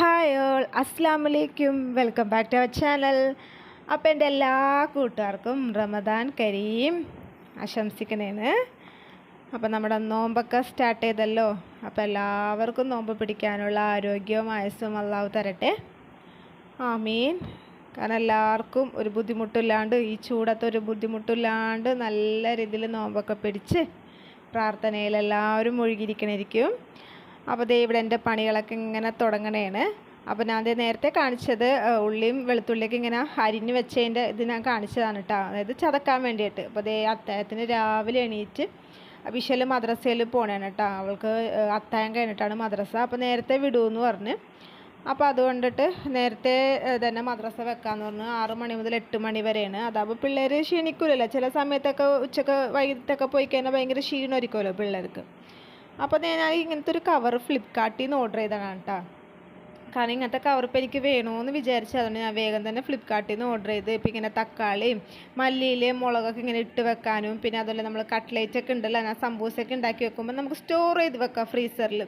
Hi all അസ്സാം വലൈക്കും welcome back to our channel അപ്പോൾ എന്റെ എല്ലാ കൂട്ടുകാർക്കും റമദാൻ കരീം ആശംസിക്കണേന് അപ്പോൾ നമ്മുടെ നോമ്പൊക്കെ സ്റ്റാർട്ട് ചെയ്തല്ലോ. അപ്പോൾ എല്ലാവർക്കും നോമ്പ് പിടിക്കാനുള്ള ആരോഗ്യവും ആയസ്സും അള്ളാവ് തരട്ടെ. ആ മീൻ കാരണം എല്ലാവർക്കും ഒരു ബുദ്ധിമുട്ടില്ലാണ്ട് ഈ ചൂടത്ത് ഒരു ബുദ്ധിമുട്ടില്ലാണ്ട് നല്ല രീതിയിൽ നോമ്പൊക്കെ പിടിച്ച് പ്രാർത്ഥനയിൽ എല്ലാവരും മുഴുകിയിരിക്കണിരിക്കും. അപ്പോൾ ദേ ഇവിടെ എന്റെ പണികളൊക്കെ ഇങ്ങനെ തുടങ്ങണേണ്. അപ്പോൾ ഞാൻ നേരത്തെ കാണിച്ചത് ഉള്ളിയും വെളുത്തുള്ളിയൊക്കെ ഇങ്ങനെ അരിഞ്ഞ് വെച്ചതിന്റെ ഇത് ഞാൻ കാണിച്ചതാണ് കേട്ടോ അതായത് ചതക്കാൻ വേണ്ടിയിട്ട്. അപ്പോൾ ദേ അത്തായത്തിന് രാവിലെ എണീറ്റ് വിഷൽ മദ്രസയിൽ പോണേണ് കേട്ടോ അവൾക്ക് അത്തായം കഴിഞ്ഞിട്ടാണ് മദ്രസ. അപ്പോൾ നേരത്തെ വിടുമെന്ന് പറഞ്ഞ്. അപ്പോൾ അതുകൊണ്ടിട്ട് നേരത്തെ തന്നെ മദ്രസ വെക്കാമെന്ന് പറഞ്ഞു ആറ് മണി മുതൽ എട്ട് മണി വരെയാണ്. അതാകുമ്പോൾ പിള്ളേർ ക്ഷീണിക്കൂലല്ലോ. ചില സമയത്തൊക്കെ ഉച്ചയ്ക്ക് വൈകിട്ടൊക്കെ പോയി കഴിഞ്ഞാൽ ഭയങ്കര ക്ഷീണമായിരിക്കുമല്ലോ പിള്ളേർക്ക്. അപ്പോൾ ഞാൻ ഇങ്ങനത്തെ ഒരു കവർ ഫ്ലിപ്കാർട്ടിൽ നിന്ന് ഓർഡർ ചെയ്തതാണ് കേട്ടോ കാരണം ഇങ്ങനത്തെ കവർ ഇപ്പം എനിക്ക് വേണമെന്ന് വിചാരിച്ചു അതുകൊണ്ട് ഞാൻ വേഗം തന്നെ ഫ്ലിപ്കാർട്ടിൽ നിന്ന് ഓർഡർ ചെയ്ത് ഇപ്പം ഇങ്ങനെ തക്കാളിയും മല്ലിയിലയും മുളകൊക്കെ ഇങ്ങനെ ഇട്ട് വെക്കാനും പിന്നെ അതുപോലെ നമ്മൾ കട്ട്ലേറ്റ് ഒക്കെ ഉണ്ടല്ലോ ഞാൻ സമൂസയൊക്കെ ഉണ്ടാക്കി വെക്കുമ്പോൾ നമുക്ക് സ്റ്റോർ ചെയ്ത് വെക്കാം ഫ്രീസറിൽ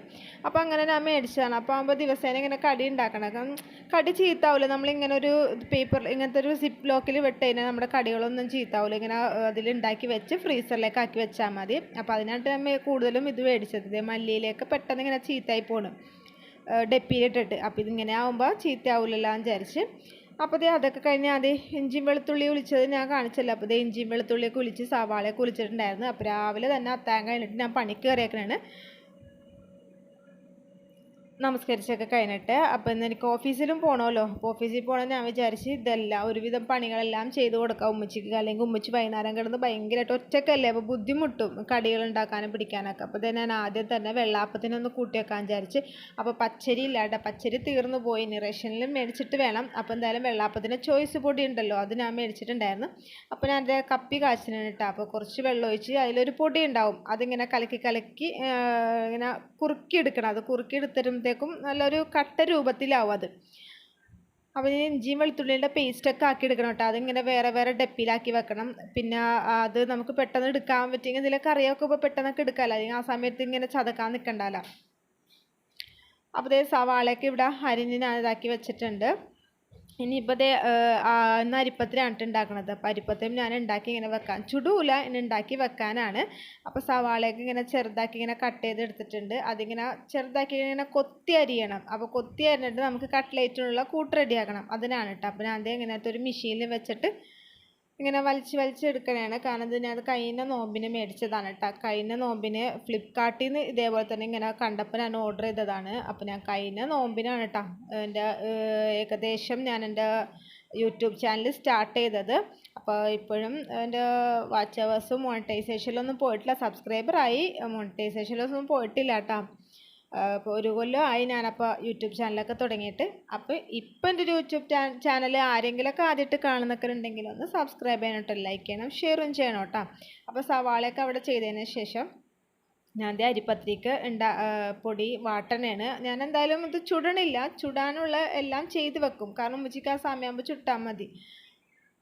അപ്പോൾ അങ്ങനെ ഞാൻ മേടിച്ചതാണ്. അപ്പോൾ ആകുമ്പോൾ ദിവസേന ഇങ്ങനെ കടി ഉണ്ടാക്കണം കടി ചീത്താവില്ല നമ്മളിങ്ങനെ ഒരു പേപ്പർ ഇങ്ങനത്തെ ഒരു സിപ്പ് ലോക്കിൽ വിട്ട് കഴിഞ്ഞാൽ നമ്മുടെ കടികളൊന്നും ചീത്താവില്ല ഇങ്ങനെ അതിൽ ഉണ്ടാക്കി വെച്ച് ഫ്രീസറിലേക്ക് ആക്കി വെച്ചാൽ മതി. അപ്പോൾ അതിനായിട്ട് ഞാൻ കൂടുതലും ഇത് മേടിച്ചത്. മല്ലിയിലേക്ക് പെട്ടെന്ന് ഇങ്ങനെ ചീത്തായി പോണ്. ഡെപ്പിയിലിട്ടിട്ട്. അപ്പോൾ ഇതിങ്ങനെ ആകുമ്പോൾ ചീത്തയാവില്ലല്ലോ എന്ന് വിചാരിച്ച്. അപ്പോൾ ദേ അതൊക്കെ കഴിഞ്ഞ് അത് ഇഞ്ചിയും വെളുത്തുള്ളി കുളിച്ചത് ഞാൻ കാണിച്ചല്ലോ. അപ്പോൾ ദേ ഇഞ്ചിയും വെളുത്തുള്ളിയൊക്കെ കുളിച്ച് സവാളയൊക്കെ കുളിച്ചിട്ടുണ്ടായിരുന്നു അപ്പോൾ രാവിലെ തന്നെ അത്താൻ കഴിഞ്ഞിട്ട് ഞാൻ പണിക്ക് കയറിയേക്കണാണ്. നമസ്കരിച്ചൊക്കെ കഴിഞ്ഞിട്ട്. അപ്പോൾ ഇന്ന് എനിക്ക് ഓഫീസിലും പോകണമല്ലോ അപ്പോൾ ഓഫീസിൽ പോകണം ഞാൻ വിചാരിച്ച് ഇതെല്ലാം ഒരുവിധം പണികളെല്ലാം ചെയ്ത് കൊടുക്കാം ഉമ്മച്ചിക്ക്. അല്ലെങ്കിൽ ഉമ്മച്ചി വൈകുന്നേരം കിടന്ന് ഭയങ്കരമായിട്ട് ഒറ്റക്കല്ലേ? അപ്പോൾ ബുദ്ധിമുട്ടും കടികൾ ഉണ്ടാക്കാനും പിടിക്കാനൊക്കെ. അപ്പോൾ ഞാൻ ആദ്യം തന്നെ വെള്ളാപ്പത്തിനൊന്ന് കൂട്ടി വെക്കാൻ വിചാരിച്ച്. അപ്പോൾ പച്ചരി ഇല്ലാട്ട പച്ചരി തീർന്നു പോയി. ഇനി റേഷനിൽ മേടിച്ചിട്ട് വേണം. അപ്പോൾ എന്തായാലും വെള്ളാപ്പത്തിന് ചോയ്സ് പൊടി ഉണ്ടല്ലോ. അത് ഞാൻ മേടിച്ചിട്ടുണ്ടായിരുന്നു. അപ്പോൾ ഞാൻ എന്റെ കപ്പി കാച്ചിനാണ് കേട്ടോ. അപ്പോൾ കുറച്ച് വെള്ളം ഒഴിച്ച് അതിലൊരു പൊടി ഉണ്ടാവും. അതിങ്ങനെ കലക്കി കലക്കി ഇങ്ങനെ കുറുക്കി എടുക്കണം. അത് കുറുക്കി എടുത്തരുമ്പോഴത്തേക്കും നല്ലൊരു കട്ട രൂപത്തിലാവും അത്. അപ്പോൾ ഇനി ഇഞ്ചിയും വെളുത്തുള്ളിയുടെ പേസ്റ്റൊക്കെ ആക്കി എടുക്കണം കേട്ടോ. അതിങ്ങനെ വേറെ വേറെ ഡപ്പിയിലാക്കി വെക്കണം. പിന്നെ അത് നമുക്ക് പെട്ടെന്ന് എടുക്കാൻ പറ്റുമെങ്കിൽ ഇതിലെ കറിയൊക്കെ ഇപ്പോൾ പെട്ടെന്നൊക്കെ എടുക്കാമല്ലോ അല്ലെങ്കിൽ ആ സമയത്ത് ഇങ്ങനെ ചതക്കാൻ നിൽക്കണ്ടല്ലോ അപ്പോൾ ദേ സവാളയൊക്കെ ഇവിടെ അരിഞ്ഞ് ഞാൻ ഇതാക്കി വെച്ചിട്ടുണ്ട്. ഇനിയിപ്പോൾ ദേ ഇന്ന് അരിപ്പത്തിലാണ് ട്ടോ ഉണ്ടാക്കണത് അപ്പോൾ അരിപ്പത്തിലും ഞാൻ ഉണ്ടാക്കി ഇങ്ങനെ വെക്കാൻ ചുടൂല ഇനി ഉണ്ടാക്കി വെക്കാനാണ്. അപ്പോൾ സവാളയൊക്കെ ഇങ്ങനെ ചെറുതാക്കി ഇങ്ങനെ കട്ട് ചെയ്ത് എടുത്തിട്ടുണ്ട്. അതിങ്ങനെ ചെറുതാക്കി ഇങ്ങനെ കൊത്തി അരിയണം. അപ്പോൾ കൊത്തി അരിഞ്ഞിട്ട് നമുക്ക് കട്ട്ലേറ്റിനുള്ള കൂട്ട് റെഡിയാക്കണം അതിനാണ് കേട്ടോ അപ്പോൾ ഞാൻ ദേ ഇങ്ങനത്തെ ഒരു മെഷീനിൽ വെച്ചിട്ട് ഇങ്ങനെ വലിച്ച് വലിച്ചെടുക്കണതാണ് കാരണം ഇത് ഞാൻ കഴിഞ്ഞ നോമ്പിന് മേടിച്ചതാണ് കേട്ടോ കഴിഞ്ഞ നോമ്പിന് ഫ്ലിപ്കാർട്ടിൽ നിന്ന് ഇതേപോലെ തന്നെ ഇങ്ങനെ കണ്ടപ്പോൾ ഞാൻ ഓർഡർ ചെയ്തതാണ്. അപ്പോൾ ഞാൻ കഴിഞ്ഞ നോമ്പിനാണ് കേട്ടോ എന്റെ ഏകദേശം ഞാൻ എന്റെ യൂട്യൂബ് ചാനൽ സ്റ്റാർട്ട് ചെയ്തത്. അപ്പോൾ ഇപ്പോഴും എന്റെ വാച്ച് അവേഴ്സും മോണിറ്റൈസേഷനിലൊന്നും പോയിട്ടില്ല. സബ്സ്ക്രൈബറായി. മോണിറ്റൈസേഷനിലൊന്നും പോയിട്ടില്ല കേട്ടോ അപ്പോൾ ഒരു കൊല്ലം ആയി ഞാനപ്പോൾ യൂട്യൂബ് ചാനലൊക്കെ തുടങ്ങിയിട്ട്. അപ്പോൾ ഇപ്പം എന്റെ ഒരു യൂട്യൂബ് ചാനൽ ആരെങ്കിലുമൊക്കെ ആദ്യമായിട്ട് കാണുന്നൊക്കെ ഉണ്ടെങ്കിൽ ഒന്ന് സബ്സ്ക്രൈബ് ചെയ്യാനോട്ടോ ലൈക്ക് ചെയ്യണം ഷെയറും ചെയ്യണം കേട്ടോ അപ്പോൾ സവാളയൊക്കെ അവിടെ ചെയ്തതിന് ശേഷം ഞാൻ ദേ അരിപ്പത്തിരിക്ക് ഉണ്ടാ പൊടി വാട്ടണയാണ് ഞാൻ എന്തായാലും ഇത് ചുടണില്ല. ചുടാനുള്ള എല്ലാം ചെയ്ത് വെക്കും. കാരണം ഉമ്മച്ചിക്ക് ആ സമയമാകുമ്പോൾ ചുട്ടാൽ മതി.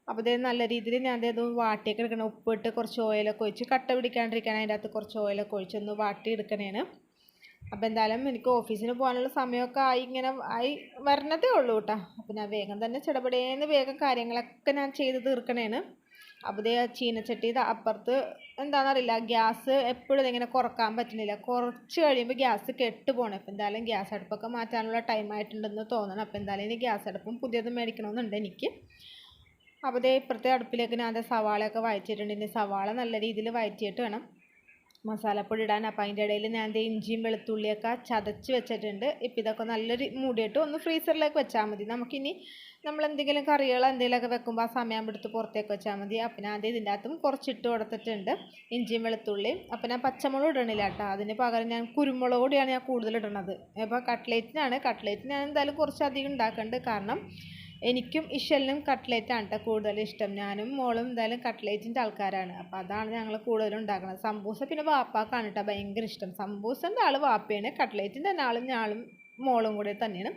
അപ്പോൾ ഇതേ നല്ല രീതിയിൽ ഞാൻ ഇത് വാട്ടിയൊക്കെ എടുക്കണം. ഉപ്പിട്ട് കുറച്ച് ഓയിലൊക്കെ ഒഴിച്ച് കട്ട പിടിക്കാണ്ടിരിക്കാൻ അതിന്റെ അകത്ത് കുറച്ച് ഓയിലൊക്കെ ഒഴിച്ച് ഒന്ന് വാട്ടി എടുക്കണേന് അപ്പോൾ എന്തായാലും എനിക്ക് ഓഫീസിന് പോകാനുള്ള സമയമൊക്കെ ആയി ഇങ്ങനെ ആയി വരണതേ ഉള്ളൂ കേട്ടോ അപ്പോൾ ഞാൻ വേഗം തന്നെ ചിടപടേന്ന് വേഗം കാര്യങ്ങളൊക്കെ ഞാൻ ചെയ്ത് തീർക്കണേന് അപ്പോൾ ദേ ചീനച്ചട്ടി ഇത് അപ്പുറത്ത് എന്താണെന്നറിയില്ല ഗ്യാസ് എപ്പോഴും ഇങ്ങനെ കുറയ്ക്കാൻ പറ്റുന്നില്ല. കുറച്ച് കഴിയുമ്പോൾ ഗ്യാസ് കെട്ട് പോകണം അപ്പോൾ എന്തായാലും ഗ്യാസ് അടുപ്പൊക്കെ മാറ്റാനുള്ള ടൈം ആയിട്ടുണ്ടെന്ന് തോന്നണം. അപ്പോൾ എന്തായാലും ഇനി ഗ്യാസ് അടുപ്പും പുതിയത് മേടിക്കണമെന്നുണ്ട് എനിക്ക്. അപ്പോൾ ദേ ഇപ്പുറത്തെ അടുപ്പിലേക്ക് ഞാൻ ദേ സവാളയൊക്കെ വഴറ്റിയിട്ടുണ്ട്. ഇനി സവാള നല്ല രീതിയിൽ വഴറ്റിയിട്ട് വേണം. മസാലപ്പൊടി ഇടാൻ. അപ്പം അതിന്റെ ഇടയിൽ ഞാൻ എന്റെ ഇഞ്ചിയും വെളുത്തുള്ളിയൊക്കെ ചതച്ച് വെച്ചിട്ടുണ്ട്. ഇപ്പം ഇതൊക്കെ നല്ലൊരു മൂടിയിട്ട് ഒന്ന് ഫ്രീസറിലേക്ക് വെച്ചാൽ മതി. നമുക്കിനി നമ്മൾ എന്തെങ്കിലും കറികൾ എന്തെങ്കിലുമൊക്കെ വെക്കുമ്പോൾ ആ സമയം എടുത്ത് പുറത്തേക്ക് വെച്ചാൽ മതി. അപ്പം ഞാൻ ഇതിന്റെ അകത്തും കുറച്ചിട്ട് കൊടുത്തിട്ടുണ്ട്. ഇഞ്ചിയും വെളുത്തുള്ളിയും. അപ്പം ഞാൻ പച്ചമുളക് ഇടണില്ല കേട്ടോ. അതിന് പകരം ഞാൻ കുരുമുളക് കൂടിയാണ് ഞാൻ കൂടുതൽ ഇടണത്. അപ്പോൾ കട്ട്ലേറ്റിനാണ്. കട്ട്ലേറ്റ് ഞാൻ എന്തായാലും കുറച്ചധികം ഉണ്ടാക്കുന്നുണ്ട് കാരണം എനിക്കും ഇഷലിനും കട്ട്ലേറ്റാണ് കേട്ടോ കൂടുതൽ ഇഷ്ടം. ഞാനും മോളും എന്തായാലും കട്ട്ലേറ്റിന്റെ ആൾക്കാരാണ്. അപ്പോൾ അതാണ് ഞങ്ങൾ കൂടുതലും ഉണ്ടാക്കുന്നത് സമ്പൂസ പിന്നെ വാപ്പാക്കാണ് കേട്ടോ ഭയങ്കര ഇഷ്ടം. സമ്പൂസന്റെ ആൾ വാപ്പയാണ്. കട്ട്ലേറ്റിന്റെ ആളും ഞാളും മോളും കൂടെ തന്നെയാണ്.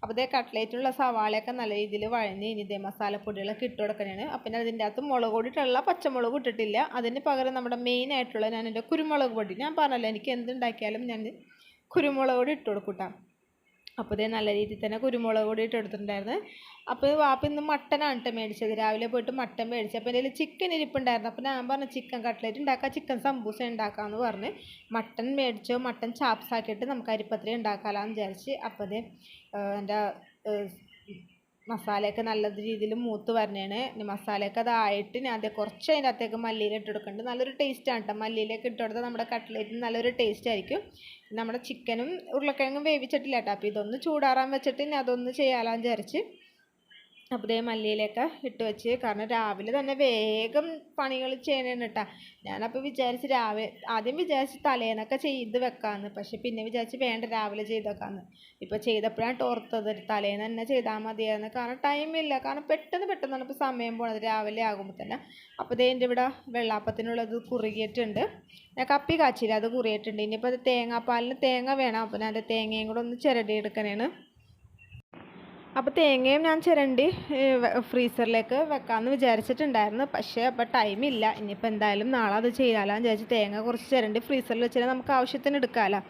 അപ്പോൾ ഇതേ കട്ട്ലേറ്റിനുള്ള സവാളയൊക്കെ നല്ല രീതിയിൽ വഴഞ്ഞ് ഇനി ഇതേ മസാലപ്പൊടികളൊക്കെ ഇട്ട് കൊടുക്കണേ അപ്പം പിന്നെ അതിന്റെ അകത്ത് മുളക് പൊടിയിട്ടുള്ള പച്ചമുളക് ഇട്ടിട്ടില്ല. അതിന് പകരം നമ്മുടെ മെയിൻ ആയിട്ടുള്ള ഞാൻ എന്റെ കുരുമുളക് പൊടി. ഞാൻ പറഞ്ഞല്ലോ എനിക്ക് എന്തുണ്ടാക്കിയാലും ഞാൻ കുരുമുളക് പൊടി ഇട്ട് കൊടുക്കൂട്ടാ. അപ്പോൾ ഇതേ നല്ല രീതിയിൽ തന്നെ കുരുമുളക് കൂടി ഇട്ട് എടുത്തിട്ടുണ്ടായിരുന്നു അപ്പോൾ വാപ്പ ഇന്ന് മട്ടനാണ് കേട്ടോ മേടിച്ചത്. രാവിലെ പോയിട്ട് മട്ടൻ മേടിച്ചു അപ്പോൾ എന്റെ ചിക്കൻ ഇരിപ്പുണ്ടായിരുന്നു. അപ്പോൾ ഞാൻ പറഞ്ഞു ചിക്കൻ കട്ട്ലേറ്റ് ഉണ്ടാക്കാം ചിക്കൻ സമ്പൂസ ഉണ്ടാക്കാമെന്ന് പറഞ്ഞ്. മട്ടൻ മേടിച്ചോ മട്ടൻ ചാപ്സ് ആക്കിയിട്ട് നമുക്ക് അരിപ്പത്തിരി ഉണ്ടാക്കാമെന്ന് വിചാരിച്ച് അപ്പോൾ അത് എന്റെ മസാലയൊക്കെ നല്ല രീതിയിൽ മൂത്ത് വരണേണ്. മസാലയൊക്കെ അതായിട്ട് ഞാൻ അതേ കുറച്ച് അതിന്റെ അകത്തേക്ക് മല്ലിയില ഇട്ട് കൊടുക്കുന്നുണ്ട് നല്ലൊരു ടേസ്റ്റാണ് കേട്ടോ. മല്ലിയിലൊക്കെ ഇട്ടുകൊടുത്താൽ നമ്മുടെ കട്ട്ലേറ്റിന് നല്ലൊരു ടേസ്റ്റ് ആയിരിക്കും. നമ്മുടെ ചിക്കനും ഉരുളക്കിഴങ്ങും വേവിച്ചിട്ടില്ല കേട്ടോ. അപ്പോൾ ഇതൊന്ന് ചൂടാറാൻ വെച്ചിട്ട് ഇനി അതൊന്ന് ചെയ്യാമെന്ന് വിചാരിച്ച്. അപ്പോൾ ഇതേ മല്ലിയിലൊക്കെ ഇട്ട് വെച്ച്. കാരണം രാവിലെ തന്നെ വേഗം പണികൾ ചെയ്യണേണ് കേട്ടോ ഞാനപ്പോൾ വിചാരിച്ച് രാവിലെ ആദ്യം വിചാരിച്ച് തലേന്നൊക്കെ ചെയ്ത് വെക്കാമെന്ന് പക്ഷെ പിന്നെ വിചാരിച്ച് വേണ്ട രാവിലെ ചെയ്ത് വെക്കാമെന്ന് ഇപ്പോൾ ചെയ്തപ്പോഴാണ് ഓർത്തത്. തലേന്ന് തന്നെ ചെയ്താൽ മതിയായിരുന്നു കാരണം ടൈമില്ല കാരണം പെട്ടെന്ന് പെട്ടെന്നാണ് ഇപ്പോൾ സമയം പോണത്. രാവിലെ ആകുമ്പോൾ തന്നെ. അപ്പോൾ ഇതേ എന്റെ ഇവിടെ വെള്ളാപ്പത്തിനുള്ളത് കുറുകിയിട്ടുണ്ട്. ഞാൻ കപ്പി കാച്ചില്ല അത് കുറിയിട്ടുണ്ട് ഇനിയിപ്പോൾ അത് തേങ്ങാപ്പാലിന് തേങ്ങ വേണം. അപ്പോൾ ഞാൻ തേങ്ങയും കൂടെ ഒന്ന് ചിരടി എടുക്കണേണ്. അപ്പോൾ തേങ്ങയും ഞാൻ ചിരണ്ടി ഫ്രീസറിലേക്ക് വെക്കാമെന്ന് വിചാരിച്ചിട്ടുണ്ടായിരുന്നു. പക്ഷേ അപ്പോൾ ടൈമില്ല ഇനിയിപ്പോൾ എന്തായാലും നാളെ അത് ചെയ്യാമെന്ന് വിചാരിച്ച് തേങ്ങ കുറച്ച് ചിരണ്ടി ഫ്രീസറിൽ വെച്ചാൽ നമുക്ക് ആവശ്യത്തിന് എടുക്കാമല്ലോ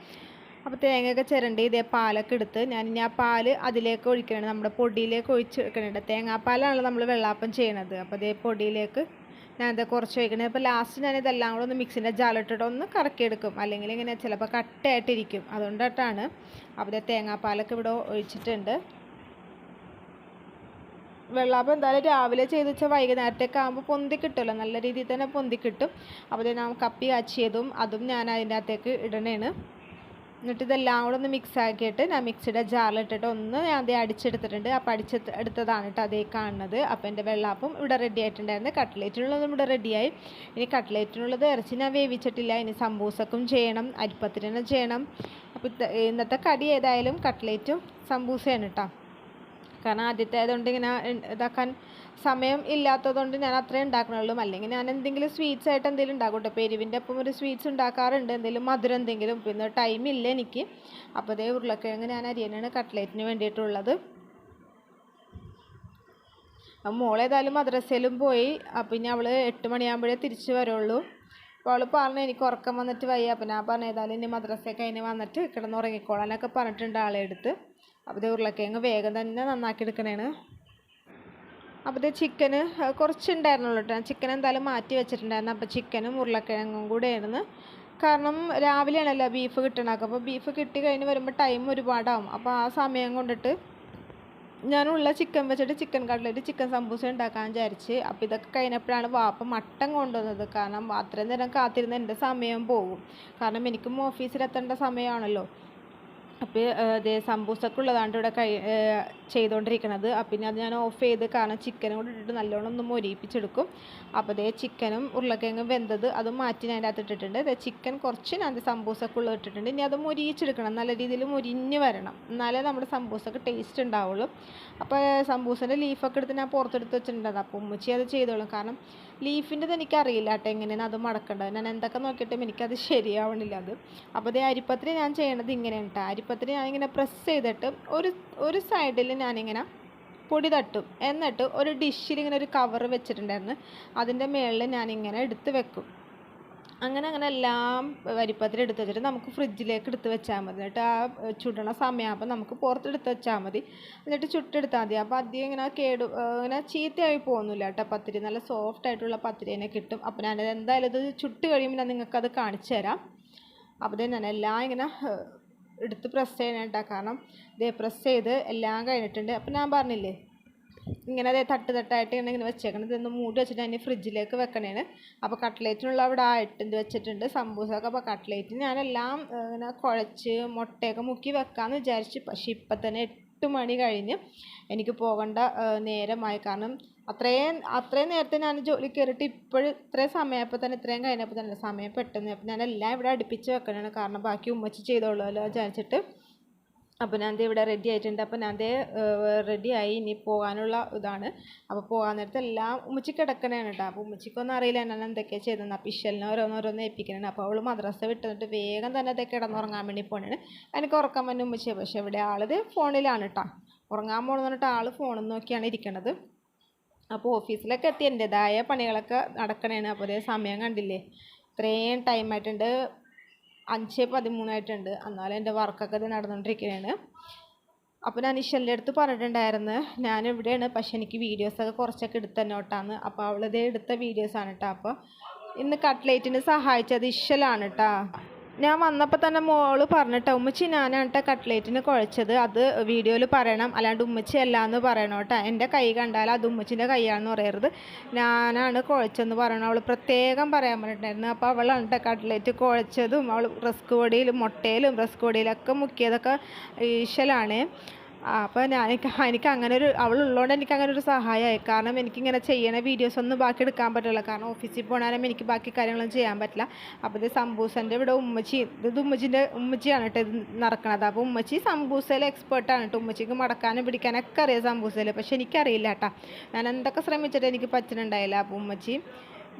അപ്പോൾ തേങ്ങയൊക്കെ ചിരണ്ടി ഇതേ പാലൊക്കെ എടുത്ത് ഞാൻ ഇനി ആ പാൽ അതിലേക്ക് ഒഴിക്കണം. നമ്മുടെ പൊടിയിലേക്ക് ഒഴിച്ചെടുക്കണുണ്ട് തേങ്ങാപ്പാലാണല്ലോ നമ്മൾ വെള്ളാപ്പം ചെയ്യണത്. അപ്പോൾ അതേ പൊടിയിലേക്ക് ഞാനത് കുറച്ച് ഒഴിക്കണേ. അപ്പോൾ ലാസ്റ്റ് ഞാൻ ഇതെല്ലാം കൂടെ ഒന്ന് മിക്സിന്റെ ജാലിട്ടിട്ട് ഒന്ന് കറക്കിയെടുക്കും. അല്ലെങ്കിൽ ഇങ്ങനെ ചിലപ്പോൾ കട്ടയായിട്ടിരിക്കും. അതുകൊണ്ടിട്ടാണ്. അപ്പോൾ തേങ്ങാപ്പാലൊക്കെ ഇവിടെ ഒഴിച്ചിട്ടുണ്ട്. വെള്ളാപ്പം എന്തായാലും രാവിലെ ചെയ്ത് വെച്ചാൽ വൈകുന്നേരത്തേക്ക് ആകുമ്പോൾ പൊന്തി കിട്ടുമല്ലോ. നല്ല രീതിയിൽ തന്നെ പൊന്തി കിട്ടും. അപ്പോൾ ഞാൻ കപ്പി കാച്ചിയതും അതും ഞാൻ അതിന്റെ അകത്തേക്ക് ഇടണേണ്. എന്നിട്ട് ഇതെല്ലാം കൂടെ ഒന്ന് മിക്സ് ആക്കിയിട്ട് ഞാൻ മിക്സിയുടെ ജാറിലിട്ടിട്ട് ഒന്ന് ഞാൻ അതേ അടിച്ചെടുത്തിട്ടുണ്ട്. അപ്പോൾ അടിച്ചെടുത്ത് എടുത്തതാണ് കേട്ടോ അതേ കാണുന്നത്. അപ്പോൾ എന്റെ വെള്ളാപ്പം ഇവിടെ റെഡി ആയിട്ടുണ്ടായിരുന്നു. കട്ട്ലേറ്റിനുള്ളതും ഇവിടെ റെഡിയായി ഇനി കട്ട്ലേറ്റിനുള്ളത് ഇറച്ചി ഞാൻ വേവിച്ചിട്ടില്ല. ഇനി സമ്പൂസക്കും ചെയ്യണം. അരിപ്പത്തിന് ചെയ്യണം. അപ്പോൾ ഇന്നത്തെ കടി ഏതായാലും കട്ട്ലേറ്റും സമ്പൂസയാണ് കേട്ടോ കാരണം ആദ്യത്തെ ആയതുകൊണ്ട് ഇങ്ങനെ ഇതാക്കാൻ സമയം ഇല്ലാത്തതുകൊണ്ട് ഞാൻ അത്രേ ഉണ്ടാക്കണുള്ളൂ. അല്ലെങ്കിൽ ഞാൻ എന്തെങ്കിലും സ്വീറ്റ്സ് ആയിട്ട് എന്തെങ്കിലും ഉണ്ടാക്കും കേട്ടോ പെരുവിന്റെ ഒപ്പം ഒരു സ്വീറ്റ്സ് ഉണ്ടാക്കാറുണ്ട്. എന്തെങ്കിലും മധുരം എന്തെങ്കിലും. പിന്നെ ടൈം ഇല്ല എനിക്ക്. അപ്പോൾ അതേ ഉരുളക്കിഴങ്ങ് ഞാൻ അരിയനാണ് കട്ട്ലേറ്റിന് വേണ്ടിയിട്ടുള്ളത്. മോളേതായാലും മദ്രസയിലും പോയി. പിന്നെ അവൾ എട്ട് മണിയാകുമ്പോഴേ തിരിച്ചു വരുള്ളൂ. അപ്പോൾ അവൾ പറഞ്ഞു എനിക്ക് ഉറക്കം വന്നിട്ട് വയ്യ. അപ്പം ഞാൻ പറഞ്ഞു ഏതായാലും ഇനി മദ്രസയൊക്കെ അതിന് വന്നിട്ട് കിടന്നുറങ്ങിക്കോളാനൊക്കെ പറഞ്ഞിട്ടുണ്ട് ആളെ എടുത്ത് അപ്പോൾ ഇത് ഉരുളക്കിഴങ്ങ് വേഗം തന്നെ നന്നാക്കി എടുക്കണേണ്. അപ്പോൾ ഇത് ചിക്കന് കുറച്ചുണ്ടായിരുന്നുള്ളൂ കേട്ടോ. ചിക്കൻ എന്തായാലും മാറ്റി വെച്ചിട്ടുണ്ടായിരുന്നു. അപ്പോൾ ചിക്കനും ഉരുളക്കിഴങ്ങും കൂടെ ആയിരുന്നു കാരണം രാവിലെയാണല്ലോ ബീഫ് കിട്ടണത്. അപ്പോൾ ബീഫ് കിട്ടി കഴിഞ്ഞ് വരുമ്പോൾ ടൈം ഒരുപാടാവും. അപ്പോൾ ആ സമയം കൊണ്ടിട്ട് ഞാനുള്ള ചിക്കൻ വെച്ചിട്ട് ചിക്കൻ കട്ട്ലറ്റ് ചിക്കൻ സമൂസ ഉണ്ടാക്കാൻ വിചാരിച്ച്. അപ്പോൾ ഇതൊക്കെ കഴിഞ്ഞപ്പോഴാണ് വാപ്പ മട്ടൻ കൊണ്ടുവന്നത്. കാരണം അത്രയും നേരം കാത്തിരുന്ന് എന്റെ സമയം പോകും. കാരണം എനിക്കും ഓഫീസിലെത്തേണ്ട സമയമാണല്ലോ. അപ്പോൾ അതേ സമൂസക്ക് ഉള്ളതാണ് ഇവിടെ കഴി ചെയ്തുകൊണ്ടിരിക്കുന്നത് അപ്പം പിന്നെ അത് ഞാൻ ഓഫ് ചെയ്ത് കാരണം ചിക്കനും കൂടെ ഇട്ടിട്ട് നല്ലോണം ഒന്ന് മൊരിയിപ്പിച്ചെടുക്കും അപ്പോൾ അതേ ചിക്കനും ഉരുളക്കിഴങ്ങും വെന്തത് അത് മാറ്റി ഞാൻ അതിനകത്ത് ഇട്ടിട്ടുണ്ട്. അതേ ചിക്കൻ കുറച്ച് ഞാൻ സമ്പൂസൊക്കെ ഉള്ളത് ഇട്ടിട്ടുണ്ട്. ഇനി അത് മൊരിയിച്ചെടുക്കണം. നല്ല രീതിയിൽ മൊരിഞ്ഞ് വരണം. എന്നാലേ നമ്മുടെ സമ്പൂസൊക്കെ ടേസ്റ്റ് ഉണ്ടാവുള്ളൂ. അപ്പോൾ സമ്പൂസിന്റെ ലീഫൊക്കെ എടുത്ത് ഞാൻ പുറത്തെടുത്ത് വെച്ചിട്ടുണ്ടായിരുന്നു. അപ്പോൾ ഉമ്മച്ചി അത് ചെയ്തോളും. കാരണം ലീഫിന്റെത് എനിക്കറിയില്ല കേട്ടോ എങ്ങനെയാണ് അത് മടക്കേണ്ടത്. ഞാൻ എന്തൊക്കെ നോക്കിയിട്ടും എനിക്കത് ശരിയാവണില്ല അത്. അപ്പോൾ അതേ അരിപ്പത്തിരി ഞാൻ ചെയ്യണത് ഇങ്ങനെയാണ് കേട്ടോ. അരിപ്പത്തിരി ഞാനിങ്ങനെ പ്രസ് ചെയ്തിട്ട് ഒരു ഒരു സൈഡിൽ ഞാനിങ്ങനെ പൊടി തട്ടും. എന്നിട്ട് ഒരു ഡിഷിൽ ഇങ്ങനെ ഒരു കവർ വെച്ചിട്ടുണ്ടായിരുന്നു. അതിന്റെ മുകളിൽ ഞാനിങ്ങനെ എടുത്ത് വെക്കും. അങ്ങനെ അങ്ങനെ എല്ലാം വരിപ്പത്തിൽ എടുത്ത് വെച്ചിട്ട് നമുക്ക് ഫ്രിഡ്ജിലേക്ക് എടുത്ത് വെച്ചാൽ മതി. എന്നിട്ട് ആ ചുടണ സമയമാകുമ്പോൾ നമുക്ക് പുറത്തെടുത്ത് വെച്ചാൽ മതി. എന്നിട്ട് ചുട്ടെടുത്താൽ മതി. അപ്പോൾ അധികം ഇങ്ങനെ കേടു ഇങ്ങനെ ചീത്തയായി പോകുന്നില്ല കേട്ടോ പത്തിരി. നല്ല സോഫ്റ്റ് ആയിട്ടുള്ള പത്തിരി തന്നെ കിട്ടും. അപ്പോൾ ഞാനത് എന്തായാലും ഇത് ചുട്ട് കഴിയുമ്പോൾ ഞാൻ നിങ്ങൾക്കത് കാണിച്ചു തരാം. അപ്പോൾ ഞാൻ എല്ലാം ഇങ്ങനെ എടുത്ത് പ്രസ് ചെയ്യണം കേട്ടോ കാരണം ഇതേ പ്രസ് ചെയ്ത് എല്ലാം കഴിഞ്ഞിട്ടുണ്ട്. അപ്പം ഞാൻ പറഞ്ഞില്ലേ ഇങ്ങനെ അതേ തട്ട് തട്ടായിട്ട് ഇങ്ങനെ ഇങ്ങനെ വെച്ചേക്കണം. ഇതൊന്ന് മൂടി വെച്ചിട്ട് അതിന് ഫ്രിഡ്ജിലേക്ക് വെക്കണേന്. അപ്പോൾ കട്ട്ലേറ്റിനുള്ള അവിടെ ആയിട്ട് ഇത് വെച്ചിട്ടുണ്ട്. സമൂസൊക്കെ അപ്പോൾ കട്ട്ലേറ്റ് ഞാനെല്ലാം ഇങ്ങനെ കുഴച്ച് മുട്ടയൊക്കെ മുക്കി വെക്കാമെന്ന് വിചാരിച്ചു. പക്ഷേ ഇപ്പം തന്നെ എട്ട് മണി കഴിഞ്ഞ് എനിക്ക് പോകേണ്ട നേരമായി. കാരണം അത്രയും അത്രയും നേരത്തെ ഞാൻ ജോലി കയറിയിട്ട് ഇപ്പോഴും ഇത്രയും സമയപ്പോൾ തന്നെ ഇത്രയും കഴിഞ്ഞപ്പോൾ തന്നെ സമയം പെട്ടെന്ന് ഞാൻ എല്ലാം ഇവിടെ അടുപ്പിച്ച് വെക്കണതാണ് കാരണം ബാക്കി ഉമ്മച്ചി ചെയ്തോളുമല്ലോ വിചാരിച്ചിട്ട്. അപ്പോൾ ഞാൻ ഇവിടെ റെഡി ആയിട്ടുണ്ട്. അപ്പോൾ ഞാൻ റെഡി ആയി. ഇനി പോകാനുള്ള ഇതാണ്. അപ്പോൾ പോകാൻ നേരത്തെ എല്ലാം ഉമ്മച്ചി കിടക്കണേണ് കേട്ടോ അപ്പോൾ ഉമ്മച്ചിക്കൊന്നും അറിയില്ല. ഞാൻ എന്തൊക്കെയാണ് ചെയ്തതെന്ന്. അപ്പോൾ ഇഷലിനെ ഓരോന്നോരോന്ന് ഏൽപ്പിക്കണേ അപ്പോൾ അവൾ മദ്രസ വിട്ടിട്ട് വേഗം തന്നെ അതൊക്കെ കിടന്നുറങ്ങാൻ വേണ്ടി പോണേണ്. എനിക്ക് ഉറക്കാൻ വേണ്ടി ഉമ്മച്ചിയെ. പക്ഷേ ഇവിടെ ആളത് ഫോണിലാണ് കേട്ടോ ഉറങ്ങാൻ പോകണമെന്ന് പറഞ്ഞിട്ട് ആൾ ഫോണിൽ നോക്കിയാണ് ഇരിക്കണത്. അപ്പോൾ ഓഫീസിലൊക്കെ എത്തി. എന്റെതായ പണികളൊക്കെ നടക്കണേണ്. അപ്പോൾ സമയം കണ്ടില്ലേ? ഇത്രയും ടൈം ആയിട്ടുണ്ട്. അഞ്ച് പതിമൂന്നായിട്ടുണ്ട്. എന്നാലും എന്റെ വർക്കൊക്കെ ഇത് നടന്നുകൊണ്ടിരിക്കുകയാണ് അപ്പോൾ ഞാൻ ഇഷലിന്റെ അടുത്ത് പറഞ്ഞിട്ടുണ്ടായിരുന്നു ഞാൻ ഇവിടെയാണ് പക്ഷെ എനിക്ക് വീഡിയോസൊക്കെ കുറച്ചൊക്കെ എടുത്ത് തന്നെ കേട്ടാന്ന് അപ്പോൾ അവളിതേ എടുത്ത വീഡിയോസാണ് കേട്ടോ അപ്പോൾ ഇന്ന് കട്ട്ലേറ്റിന് സഹായിച്ചത് ഇഷലാണ് കേട്ടോ ഞാൻ വന്നപ്പോൾ തന്നെ മോൾ പറഞ്ഞിട്ടോ ഉമ്മച്ചി ഞാനാണ് കേട്ടോ കട്ട്ലേറ്റിന് കുഴച്ചത്. അത് വീഡിയോയിൽ പറയണം. അല്ലാണ്ട് ഉമ്മച്ചി അല്ല എന്ന് പറയണം കേട്ടോ എന്റെ കൈ കണ്ടാൽ അത് ഉമ്മച്ചിന്റെ കൈയാണെന്ന് പറയരുത്. ഞാനാണ് കുഴച്ചതെന്ന് പറയണം അവൾ പ്രത്യേകം പറയാൻ പറഞ്ഞിട്ടുണ്ടായിരുന്നു. അപ്പോൾ അവളാണ് കേട്ടോ കട്ട്ലേറ്റ് കുഴച്ചതും അവൾ റസ്ക് പൊടിയിലും മുട്ടയിലും റസ്ക് പൊടിയിലൊക്കെ മുക്കിയതൊക്കെ ഈശലാണ് അപ്പോൾ ഞാൻ എനിക്ക് അങ്ങനെ ഒരു അവളുള്ളതുകൊണ്ട് എനിക്ക് അങ്ങനെ ഒരു സഹായമായി കാരണം എനിക്കിങ്ങനെ ചെയ്യണ വീഡിയോസ് ഒന്നും ബാക്കി എടുക്കാൻ പറ്റില്ല. കാരണം ഓഫീസിൽ പോകണാലും എനിക്ക് ബാക്കി കാര്യങ്ങളൊന്നും ചെയ്യാൻ പറ്റില്ല. അപ്പോൾ ഇത് സംബൂസന്റെ ഇവിടെ ഉമ്മച്ചി ഇത് ഉമ്മച്ചിന്റെ ഉമ്മച്ചിയാണ് കേട്ടോ ഇത് നടക്കണത്. അപ്പോൾ ഉമ്മച്ചി സംബൂസയിൽ എക്സ്പേർട്ടാണ് കേട്ടോ. ഉമ്മച്ചിക്ക് മടക്കാനും പിടിക്കാനൊക്കെ അറിയാം സംബൂസയിൽ പക്ഷെ എനിക്കറിയില്ല കേട്ടോ. ഞാൻ എന്തൊക്കെ ശ്രമിച്ചിട്ട് എനിക്ക് പറ്റുന്നുണ്ടായില്ല. അപ്പോൾ ഉമ്മച്ചി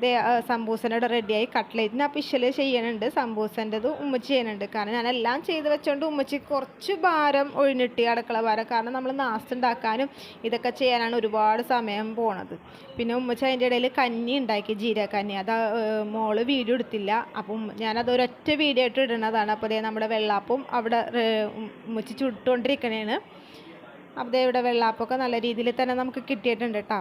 ദേ സംബൂസന്റെ റെഡിയായി കട്ട്ലേറ്റിന് അപ്പിഷ്യൽ ചെയ്യണുണ്ട്. സംബൂസന്റെത് ഉമ്മച്ചി ചെയ്യണുണ്ട്. കാരണം ഞാൻ എല്ലാം ചെയ്ത് വെച്ചുകൊണ്ട് ഉമ്മച്ചി കുറച്ച് ഭാരം ഒഴിഞ്ഞിട്ടി അടുക്കള ഭാരം. കാരണം നമ്മൾ നാസ്റ്റ് ഉണ്ടാക്കാനും ഇതൊക്കെ ചെയ്യാനാണ് ഒരുപാട് സമയം പോണത്. പിന്നെ ഉമ്മച്ചി അതിന്റെ ഇടയിൽ കഞ്ഞി ഉണ്ടാക്കി ജീരകഞ്ഞി അത് മോൾ വീഡിയോ എടുത്തില്ല. അപ്പം ഞാനത് ഒരൊറ്റ വീഡിയോ ആയിട്ട് ഇടുന്നതാണ്. അപ്പോൾ അതേ നമ്മുടെ വെള്ളാപ്പും അവിടെ ഉമ്മച്ചി ചുട്ടുകൊണ്ടിരിക്കണേണ് അപ്പോൾ ഇവിടെ വെള്ളാപ്പൊക്കെ നല്ല രീതിയിൽ തന്നെ നമുക്ക് കിട്ടിയിട്ടുണ്ട് കേട്ടോ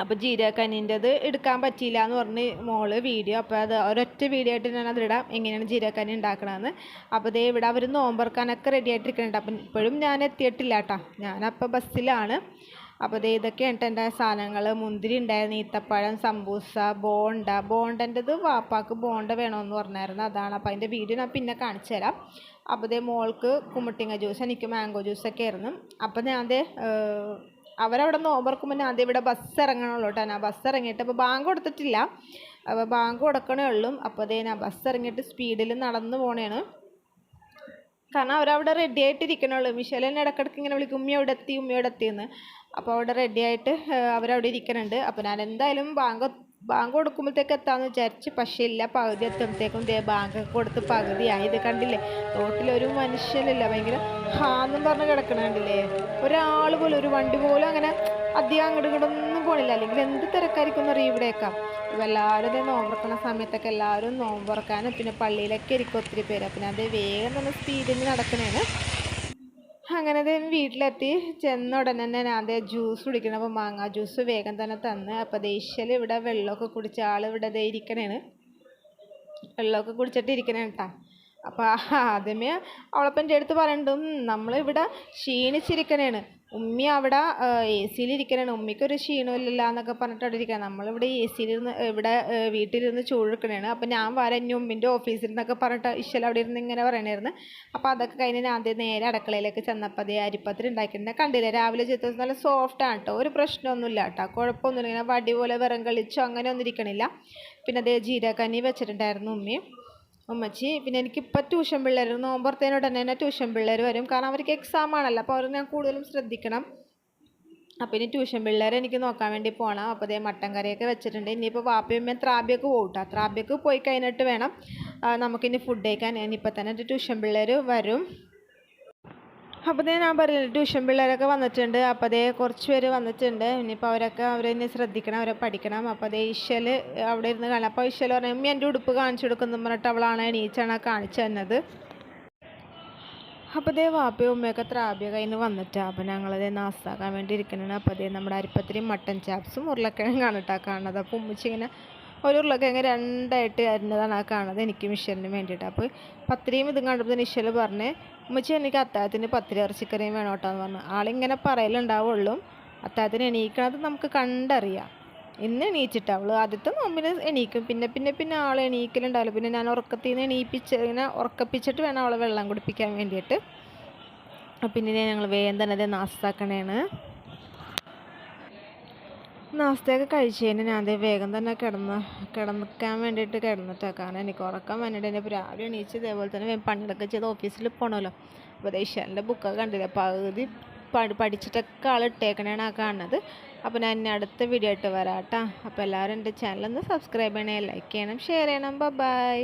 അപ്പോൾ ജീരകക്കനീന്റെത് എടുക്കാൻ പറ്റിയില്ല എന്ന് പറഞ്ഞ് മോൾ വീഡിയോ അപ്പോൾ അത് ഒരൊറ്റ വീഡിയോ ആയിട്ട് ഞാൻ അതിടാം എങ്ങനെയാണ് ജീരകക്കനി ഉണ്ടാക്കണമെന്ന് അപ്പോൾ ദേ ഇവിടെ അവർ നോമ്പറക്കാനൊക്കെ റെഡി ആയിട്ടിരിക്കുന്നുണ്ട്. അപ്പം ഇപ്പോഴും ഞാൻ എത്തിയിട്ടില്ല കേട്ടോ ഞാനപ്പോൾ ബസ്സിലാണ്. അപ്പോൾ ദേ ഇതൊക്കെയാണ് എന്റെ സാധനങ്ങൾ മുന്തിരി ഉണ്ടായിരുന്നു ഈത്തപ്പഴം സമ്പൂസ ബോണ്ട. ബോണ്ടന്റെത് വാപ്പാക്ക് ബോണ്ട വേണമെന്ന് പറഞ്ഞായിരുന്നു. അതാണ്. അപ്പോൾ അതിന്റെ വീഡിയോ ഞാൻ പിന്നെ കാണിച്ചു തരാം. അപ്പോൾ ദേ മോൾക്ക് കുമ്മട്ടിങ്ങ ജ്യൂസ് എനിക്ക് മാംഗോ ജ്യൂസൊക്കെ ആയിരുന്നു. അപ്പോൾ ഞാൻ ദേ അവരവിടെ നോമ്പർക്ക് മുന്നേ ആദ്യം ഇവിടെ ബസ് ഇറങ്ങണുള്ളൂ കേട്ടോ. ഞാൻ ബസ് ഇറങ്ങിയിട്ട് അപ്പോൾ ബാങ്ക് കൊടുത്തിട്ടില്ല. അപ്പോൾ ബാങ്ക് കൊടുക്കണേ ഉള്ളൂ. അപ്പോൾ അതേ ഞാൻ ബസ് ഇറങ്ങിയിട്ട് സ്പീഡിൽ നടന്നു പോണേണ്. കാരണം അവരവിടെ റെഡി ആയിട്ടിരിക്കണുള്ളൂ മിഷേലിനെ ഇടക്കിടക്ക് ഇങ്ങനെ വിളിക്കും ഉമ്മ അവിടെ എത്തി? ഉമ്മ എവിടെ എത്തിയെന്ന്? അപ്പോൾ അവിടെ റെഡി ആയിട്ട് അവരവിടെ ഇരിക്കണുണ്ട്. അപ്പോൾ ഞാൻ എന്തായാലും ബാങ്ക് ബാങ്ക് കൊടുക്കുമ്പോഴത്തേക്ക് എത്താമെന്ന് വിചാരിച്ച് പക്ഷേ ഇല്ല പകുതി എത്തുമ്പോഴത്തേക്കും ദേ ബാങ്ക് കൊടുത്ത് പകുതിയായി. ഇത് കണ്ടില്ലേ? റോട്ടിലൊരു മനുഷ്യനില്ല ഭയങ്കര ഹാന്നും പറഞ്ഞ് കിടക്കണുണ്ടല്ലേ ഒരാൾ പോലും ഒരു വണ്ടി പോലും അങ്ങനെ അധികം അങ്ങോട്ട് ഇങ്ങോട്ടൊന്നും പോണില്ല. അല്ലെങ്കിൽ എന്ത് തിരക്കായിരിക്കും എന്നറിയും ഇവിടെയൊക്കെ? എല്ലാവരും നോമ്പറക്കുന്ന സമയത്തൊക്കെ എല്ലാവരും നോമ്പറക്കാനും പിന്നെ പള്ളിയിലൊക്കെ ഇരിക്കും ഒത്തിരി പേര്. പിന്നെ അത് വേഗം തന്നെ സ്പീഡിൽ നടക്കണേന്. അങ്ങനെ വീട്ടിലെത്തി. ചെന്ന ഉടനെ തന്നെ ഞാൻ അതേ ജ്യൂസ് കുടിക്കണം. അപ്പോൾ മാങ്ങ ജ്യൂസ് വേഗം തന്നെ തന്ന്. അപ്പോൾ ദേഷ്യൽ ഇവിടെ വെള്ളമൊക്കെ കുടിച്ച ആൾ ഇവിടെ ദേ ഇരിക്കണേണ്. വെള്ളമൊക്കെ കുടിച്ചിട്ട് ഇരിക്കണേ കേട്ടോ അപ്പോൾ ആദ്യമേ അവളപ്പം എന്റെ അടുത്ത് പറയണ്ടും. നമ്മളിവിടെ ക്ഷീണിച്ചിരിക്കണേണ്. ഉമ്മി അവിടെ എ സിയിലിരിക്കണേണ്. ഉമ്മിക്കൊരു ക്ഷീണമില്ല എന്നൊക്കെ പറഞ്ഞിട്ട് അവിടെ ഇരിക്കുക നമ്മളിവിടെ എ സിയിലിരുന്ന് ഇവിടെ വീട്ടിലിരുന്ന് ചൂടെടുക്കണേണ്. അപ്പം ഞാൻ വരെ ഇനി ഉമ്മിന്റെ ഓഫീസിൽ നിന്നൊക്കെ പറഞ്ഞിട്ട് ഇഷ്ടം അവിടെ ഇരുന്ന് ഇങ്ങനെ പറയണായിരുന്നു. അപ്പോൾ അതൊക്കെ കഴിഞ്ഞ് ഞാൻ ആദ്യം നേരെ അടുക്കളയിലേക്ക് ചെന്നപ്പോൾ അതേ അരിപ്പത്തിൽ ഉണ്ടാക്കിയിട്ട് കണ്ടില്ല? രാവിലെ ചെത്തു നല്ല സോഫ്റ്റ് ആണ് കേട്ടോ ഒരു പ്രശ്നമൊന്നുമില്ല കേട്ടോ കുഴപ്പമൊന്നുമില്ല. ഇങ്ങനെ വടി പോലെ വിറം കളിച്ചോ അങ്ങനെ ഒന്നും ഇരിക്കണില്ല. പിന്നെ അതേ ജീരകനി വെച്ചിട്ടുണ്ടായിരുന്നു ഉമ്മി. ഉമ്മച്ചി പിന്നെ എനിക്കിപ്പോൾ ട്യൂഷൻ പിള്ളേർ നോമ്പുറത്തേനോട് തന്നെ ട്യൂഷൻ പിള്ളേർ വരും. കാരണം അവർക്ക് എക്സാം ആണല്ലോ അപ്പോൾ അവർ ഞാൻ കൂടുതലും ശ്രദ്ധിക്കണം. അപ്പോൾ ഇനി ട്യൂഷൻ പിള്ളേരെ എനിക്ക് നോക്കാൻ വേണ്ടി പോകണം അപ്പോൾ അതേ മട്ടൻ കറിയൊക്കെ വെച്ചിട്ടുണ്ട്. ഇനിയിപ്പോൾ വാപ്പയമ്മ ത്രാബ്യക്ക് പോകട്ടോ ത്രാബ്യക്ക് പോയി കഴിഞ്ഞിട്ട് വേണം നമുക്കിനി ഫുഡ് കഴിക്കാൻ. ഇനിയിപ്പോൾ തന്നെ ട്യൂഷൻ പിള്ളേർ വരും. അപ്പോൾ ഞാൻ പറയുന്നത് ട്യൂഷൻ പിള്ളേരൊക്കെ വന്നിട്ടുണ്ട്. അപ്പോൾ അതേ കുറച്ച് പേര് വന്നിട്ടുണ്ട്. ഇനിയിപ്പോൾ അവരൊക്കെ അവരെ ഇനി ശ്രദ്ധിക്കണം അവരെ പഠിക്കണം. അപ്പോൾ അതേ ഇഷൽ അവിടെ ഇരുന്ന് കാണാം അപ്പോൾ ഇഷൽ പറഞ്ഞു ഉമ്മ എന്റെ ഉടുപ്പ് കാണിച്ചു കൊടുക്കുന്നു പറഞ്ഞിട്ട് അവളാണ് എണീച്ചാണ് കാണിച്ചു തന്നത്. അപ്പോൾ അതേ വാപ്പയും ഉമ്മയൊക്കെ ത്രാബിയ കയ്യിൽ നിന്ന് വന്നിട്ട് അപ്പോൾ ഞങ്ങളതേ നാസ്താക്കാൻ വേണ്ടി ഇരിക്കുന്നതാണ് അപ്പോൾ അതേ നമ്മുടെ അരിപ്പത്തിരി മട്ടൻ ചാപ്സും ഉരുളക്കിഴങ്ങാണ് കേട്ടോ കാണുന്നത് അപ്പോൾ ഉമ്മച്ചി ഇങ്ങനെ ഒരു ഉരുളക്കിഴങ്ങ് രണ്ടായിട്ട് അരിഞ്ഞതാണ് ആ കാണുന്നത് എനിക്ക് മിഷലിന് വേണ്ടിയിട്ട്. അപ്പോൾ പത്തിരിയും ഇതും കണ്ടപ്പോൾ നിഷൽ പറഞ്ഞ് ഉമ്മച്ചി എനിക്ക് അത്താഴത്തിന് പത്തിരി ഇറച്ചിക്കറിയും വേണം കേട്ടോ എന്ന് പറഞ്ഞു. ആളിങ്ങനെ പറയലുണ്ടാവുള്ളൂ. അത്താഴത്തിന് എണീക്കണത് നമുക്ക് കണ്ടറിയാം. ഇന്ന് എണീച്ചിട്ട് അവൾ ആദ്യത്തെ നോമ്പിന് എണീക്കും. പിന്നെ പിന്നെ പിന്നെ ആൾ എണീക്കലുണ്ടാവില്ല. പിന്നെ ഞാൻ ഉറക്കത്തിൽ നിന്ന് എണീപ്പിച്ച് ഇങ്ങനെ ഉറക്കപ്പിച്ചിട്ട് വേണം അവളെ വെള്ളം കുടിപ്പിക്കാൻ വേണ്ടിയിട്ട്. പിന്നെ ഞങ്ങൾ വേഗം തന്നെ അത് നാസ്താക്കണേണ് നാസ്തയൊക്കെ കഴിച്ചു കഴിഞ്ഞാൽ ഞാൻ അതേ വേഗം തന്നെ കിടന്ന് കിടന്നിക്കാൻ വേണ്ടിയിട്ട് കിടന്നിട്ടാണ് കാരണം എനിക്ക് ഉറക്കം വന്നിട്ട് എന്റെ രാവിലെ എണീച്ച് ഇതേപോലെ തന്നെ പണികളൊക്കെ ചെയ്ത് ഓഫീസിൽ പോകണമല്ലോ അപ്പോൾ ദേശാലിന്റെ ബുക്കൊക്കെ കണ്ടില്ല? പകുതി പഠി പഠിച്ചിട്ടൊക്കെ ആൾ ഇട്ടേക്കണേണ് ആ കാണുന്നത്. അപ്പോൾ ഞാൻ എന്നെ അടുത്ത വീഡിയോ ആയിട്ട് വരാം കേട്ടോ അപ്പോൾ എല്ലാവരും എന്റെ ചാനലൊന്ന് സബ്സ്ക്രൈബ് ചെയ്യണേ ലൈക്ക് ചെയ്യണം ഷെയർ ചെയ്യണം. ബൈ